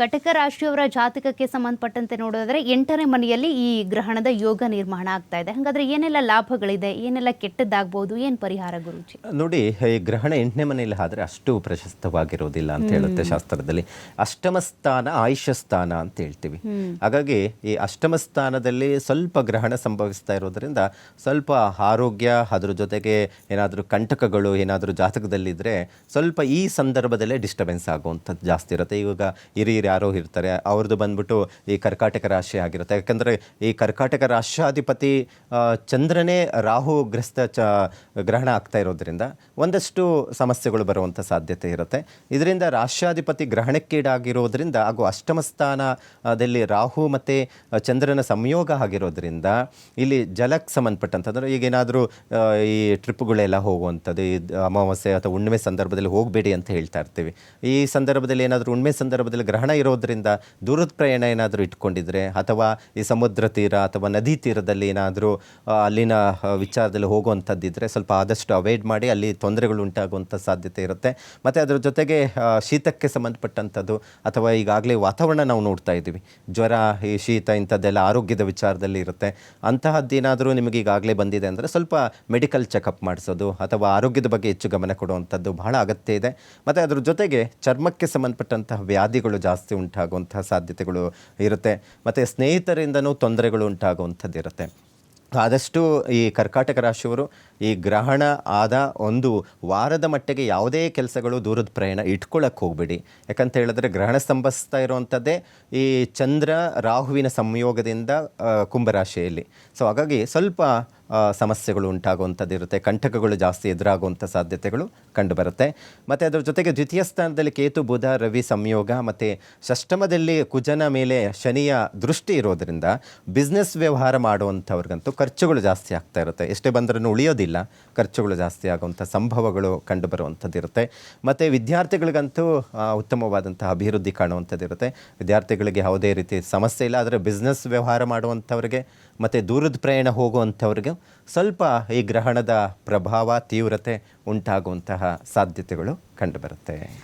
ಕಟಕ ರಾಶಿಯವರ ಜಾತಕಕ್ಕೆ ಸಂಬಂಧಪಟ್ಟಂತೆ ನೋಡೋದಾದ್ರೆ ಎಂಟನೇ ಮನೆಯಲ್ಲಿ ಈ ಗ್ರಹಣದ ಯೋಗ ನಿರ್ಮಾಣ ಆಗ್ತಾ ಇದೆ. ಹಾಗಾದ್ರೆ ಏನೆಲ್ಲ ಲಾಭಗಳಿದೆ ಏನೆಲ್ಲ ಕೆಟ್ಟದ್ದಾಗ್ಬೋದು ಏನ್ ಪರಿಹಾರ ಗುರುಜಿ? ನೋಡಿ ಈ ಗ್ರಹಣ ಎಂಟನೇ ಮನೆಯಲ್ಲಿ ಆದ್ರೆ ಅಷ್ಟು ಪ್ರಶಸ್ತವಾಗಿರೋದಿಲ್ಲ ಅಂತ ಹೇಳುತ್ತೆ ಶಾಸ್ತ್ರದಲ್ಲಿ. ಅಷ್ಟಮ ಸ್ಥಾನ ಆಯುಷ್ಯ ಸ್ಥಾನ ಅಂತ ಹೇಳ್ತೀವಿ. ಹಾಗಾಗಿ ಈ ಅಷ್ಟಮ ಸ್ಥಾನದಲ್ಲಿ ಸ್ವಲ್ಪ ಗ್ರಹಣ ಸಂಭವಿಸ್ತಾ ಇರೋದ್ರಿಂದ ಸ್ವಲ್ಪ ಆರೋಗ್ಯ ಅದ್ರ ಜೊತೆಗೆ ಏನಾದರೂ ಕಂಟಕಗಳು ಏನಾದರೂ ಜಾತಕದಲ್ಲಿದ್ದರೆ ಸ್ವಲ್ಪ ಈ ಸಂದರ್ಭದಲ್ಲೇ ಡಿಸ್ಟರ್ಬೆನ್ಸ್ ಆಗುವಂಥದ್ದು ಜಾಸ್ತಿ ಇರುತ್ತೆ. ಇವಾಗ ಯಾರೋ ಇರ್ತಾರೆ, ಅವ್ರದ್ದು ಬಂದ್ಬಿಟ್ಟು ಈ ಕರ್ಕಾಟಕ ರಾಶಿ ಆಗಿರುತ್ತೆ. ಯಾಕಂದರೆ ಈ ಕರ್ಕಾಟಕ ರಾಷ್ಟ್ರಾಧಿಪತಿ ಚಂದ್ರನೇ ರಾಹು ಗ್ರಸ್ತ ಚ, ಗ್ರಹಣ ಆಗ್ತಾ ಇರೋದ್ರಿಂದ ಒಂದಷ್ಟು ಸಮಸ್ಯೆಗಳು ಬರುವಂಥ ಸಾಧ್ಯತೆ ಇರುತ್ತೆ. ಇದರಿಂದ ರಾಷ್ಟ್ರಾಧಿಪತಿ ಗ್ರಹಣಕ್ಕೀಡಾಗಿರೋದ್ರಿಂದ ಹಾಗೂ ಅಷ್ಟಮ ಸ್ಥಾನದಲ್ಲಿ ರಾಹು ಮತ್ತು ಚಂದ್ರನ ಸಂಯೋಗ ಆಗಿರೋದ್ರಿಂದ ಇಲ್ಲಿ ಜಲಕ್ಕೆ ಸಂಬಂಧಪಟ್ಟಂತಂದ್ರೆ ಈಗ ಏನಾದರೂ ಈ ಟ್ರಿಪ್ಗಳೆಲ್ಲ ಹೋಗುವಂಥದ್ದು, ಈ ಅಮಾವಾಸ್ಯೆ ಅಥವಾ ಹುಣ್ಣಿಮೆ ಸಂದರ್ಭದಲ್ಲಿ ಹೋಗಬೇಡಿ ಅಂತ ಹೇಳ್ತಾ ಇರ್ತೀವಿ. ಈ ಸಂದರ್ಭದಲ್ಲಿ ಏನಾದರೂ ಹುಣ್ಣಿಮೆ ಸಂದರ್ಭದಲ್ಲಿ ಗ್ರಹಣ ಇರೋದ್ರಿಂದ ದೂರದ ಪ್ರಯಾಣ ಏನಾದರೂ ಇಟ್ಕೊಂಡಿದ್ರೆ ಅಥವಾ ಈ ಸಮುದ್ರ ತೀರ ಅಥವಾ ನದಿ ತೀರದಲ್ಲಿ ಏನಾದರೂ ಅಲ್ಲಿನ ವಿಚಾರದಲ್ಲಿ ಹೋಗುವಂಥದ್ದಿದ್ದರೆ ಸ್ವಲ್ಪ ಆದಷ್ಟು ಅವಾಯ್ಡ್ ಮಾಡಿ ಅಲ್ಲಿ ತೊಂದರೆಗಳು ಉಂಟಾಗುವಂಥ ಸಾಧ್ಯತೆ ಇರುತ್ತೆ. ಮತ್ತು ಅದರ ಜೊತೆಗೆ ಶೀತಕ್ಕೆ ಸಂಬಂಧಪಟ್ಟಂಥದ್ದು ಅಥವಾ ಈಗಾಗಲೇ ವಾತಾವರಣ ನಾವು ನೋಡ್ತಾ ಇದ್ದೀವಿ. ಜ್ವರ, ಈ ಶೀತ ಇಂಥದ್ದೆಲ್ಲ ಆರೋಗ್ಯದ ವಿಚಾರದಲ್ಲಿ ಇರುತ್ತೆ. ಅಂತಹದ್ದೇನಾದರೂ ನಿಮಗೆ ಈಗಾಗಲೇ ಬಂದಿದೆ ಅಂದರೆ ಸ್ವಲ್ಪ ಮೆಡಿಕಲ್ ಚೆಕಪ್ ಮಾಡಿಸೋದು ಅಥವಾ ಆರೋಗ್ಯದ ಬಗ್ಗೆ ಹೆಚ್ಚು ಗಮನ ಕೊಡುವಂಥದ್ದು ಬಹಳ ಅಗತ್ಯ ಇದೆ. ಮತ್ತು ಅದ್ರ ಜೊತೆಗೆ ಚರ್ಮಕ್ಕೆ ಸಂಬಂಧಪಟ್ಟಂತಹ ವ್ಯಾಧಿಗಳು ಜಾಸ್ತಿ ಉಂಟಾಗುವಂತಹ ಸಾಧ್ಯತೆಗಳು ಇರುತ್ತೆ. ಮತ್ತು ಸ್ನೇಹಿತರಿಂದನೂ ತೊಂದರೆಗಳು ಉಂಟಾಗುವಂಥದ್ದು ಇರುತ್ತೆ ಆದಷ್ಟು ಈ ಕರ್ಕಾಟಕ ರಾಶಿಯವರು ಈ ಗ್ರಹಣ ಆದ ಒಂದು ವಾರದ ಮಟ್ಟಿಗೆ ಯಾವುದೇ ಕೆಲಸಗಳು ದೂರದ ಪ್ರಯಾಣ ಇಟ್ಕೊಳ್ಳೋಕೆ ಹೋಗಬೇಡಿ. ಯಾಕಂತ ಹೇಳಿದ್ರೆ ಗ್ರಹಣ ಸಂಭವಿಸ್ತಾ ಇರುವಂಥದ್ದೇ ಈ ಚಂದ್ರ ರಾಹುವಿನ ಸಂಯೋಗದಿಂದ ಕುಂಭರಾಶಿಯಲ್ಲಿ. ಸೊ ಹಾಗಾಗಿ ಸ್ವಲ್ಪ ಸಮಸ್ಯೆಗಳು ಉಂಟಾಗುವಂಥದ್ದು ಇರುತ್ತೆ. ಕಂಟಕಗಳು ಜಾಸ್ತಿ ಎದುರಾಗುವಂಥ ಸಾಧ್ಯತೆಗಳು ಕಂಡುಬರುತ್ತೆ. ಮತ್ತು ಅದರ ಜೊತೆಗೆ ದ್ವಿತೀಯ ಸ್ಥಾನದಲ್ಲಿ ಕೇತು, ಬುಧ, ರವಿ ಸಂಯೋಗ ಮತ್ತು ಷಷ್ಠಮದಲ್ಲಿ ಕುಜನ ಮೇಲೆ ಶನಿಯ ದೃಷ್ಟಿ ಇರೋದರಿಂದ ಬಿಸ್ನೆಸ್ ವ್ಯವಹಾರ ಮಾಡುವಂಥವ್ರಿಗಂತೂ ಖರ್ಚುಗಳು ಜಾಸ್ತಿ ಆಗ್ತಾ ಇರುತ್ತೆ. ಎಷ್ಟೇ ಬಂದರೂ ಉಳಿಯೋದಿಲ್ಲ. ಖರ್ಚುಗಳು ಜಾಸ್ತಿ ಆಗುವಂಥ ಸಂಭವಗಳು ಕಂಡುಬರುವಂಥದ್ದು ಇರುತ್ತೆ. ಮತ್ತು ವಿದ್ಯಾರ್ಥಿಗಳಿಗಂತೂ ಉತ್ತಮವಾದಂಥ ಅಭಿವೃದ್ಧಿ ಕಾಣುವಂಥದ್ದು ಇರುತ್ತೆ. ವಿದ್ಯಾರ್ಥಿಗಳಿಗೆ ಯಾವುದೇ ರೀತಿ ಸಮಸ್ಯೆ ಇಲ್ಲ. ಆದರೆ ಬಿಸ್ನೆಸ್ ವ್ಯವಹಾರ ಮಾಡುವಂಥವ್ರಿಗೆ ಮತ್ತು ದೂರದ ಪ್ರಯಾಣ ಹೋಗುವಂಥವ್ರಿಗೆ ಸ್ವಲ್ಪ ಈ ಗ್ರಹಣದ ಪ್ರಭಾವ ತೀವ್ರತೆ ಉಂಟಾಗುವಂತಹ ಸಾಧ್ಯತೆಗಳು ಕಂಡುಬರುತ್ತೆ.